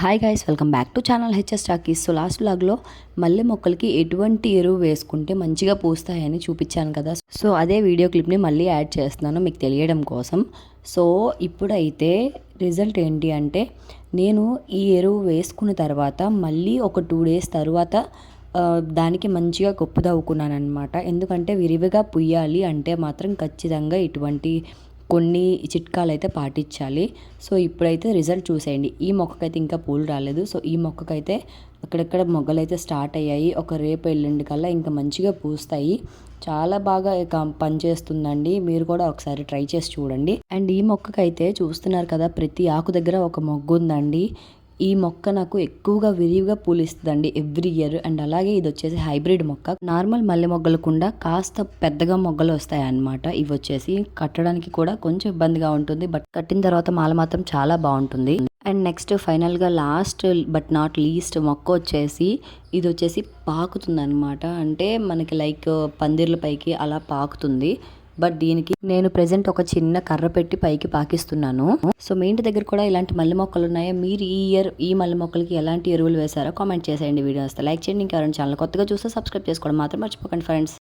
Hi guys welcome back to channel HS talkies so last లాగ్లో మల్లె మొక్కలకి ఎటువంటి ఎరువు వేసుకుంటే మంచిగా పూస్తాయని చూపించాను కదా. సో అదే వీడియో క్లిప్ని మళ్ళీ యాడ్ చేస్తున్నాను మీకు తెలియడం కోసం. సో ఇప్పుడైతే రిజల్ట్ ఏంటి అంటే నేను ఈ ఎరువు వేసుకున్న తర్వాత మళ్ళీ ఒక టూ డేస్ తర్వాత దానికి మంచిగా గొప్పదవ్వుకున్నాను అనమాట ఎందుకంటే విరివిగా పుయ్యాలి అంటే మాత్రం ఖచ్చితంగా ఇటువంటి కొన్ని చిట్కాలు అయితే పాటించాలి. సో ఇప్పుడైతే రిజల్ట్ చూసేయండి. ఈ మొక్కకైతే ఇంకా పూలు రాలేదు. సో ఈ మొక్కకైతే అక్కడక్కడ మొగ్గలు అయితే స్టార్ట్ అయ్యాయి. ఒక రేపు ఎల్లుండి కల్లా ఇంకా మంచిగా పూస్తాయి. చాలా బాగా ఇక పనిచేస్తుందండి. మీరు కూడా ఒకసారి ట్రై చేసి చూడండి. అండ్ ఈ మొక్కకైతే చూస్తున్నారు కదా ప్రతి ఆకు దగ్గర ఒక మొగ్గు ఉందండి ఈ మొక్క నాకు ఎక్కువగా విరివిగా పూలిస్తుందండి ఎవ్రీ ఇయర్. అండ్ అలాగే ఇది వచ్చేసి హైబ్రిడ్ మొక్క. నార్మల్ మల్లె మొగ్గలకుండా కాస్త పెద్దగా మొగ్గలు వస్తాయి అన్నమాట ఇవి వచ్చేసి కట్టడానికి కూడా కొంచెం ఇబ్బందిగా ఉంటుంది. బట్ కట్టిన తర్వాత మాల మాత్రం చాలా బాగుంటుంది. అండ్ నెక్స్ట్ ఫైనల్గా లాస్ట్ బట్ నాట్ లీస్ట్ మొక్క వచ్చేసి ఇది వచ్చేసి పాకుతుంది అనమాట అంటే మనకి లైక్ పందిర్ల పైకి అలా పాకుతుంది. బట్ దీనికి నేను ప్రెసెంట్ ఒక చిన్న కర్ర పెట్టి పైకి పాకిస్తున్నాను. సో మీ ఇంటి దగ్గర కూడా ఇలాంటి మల్లె మొక్కలు ఉన్నాయా? మీరు ఈ ఇయర్ ఈ మల్లె మొక్కలకి ఎలాంటి ఎరువులు వేశారో కామెంట్ చేసేయండి వీడియో వస్తే. లైక్ చేయండి ఇంకెవరైనా ఛానల్ కొత్తగా చూస్తే సబ్స్క్రైబ్ చేసుకోవడం మాత్రం మర్చిపోకండి ఫ్రెండ్స్.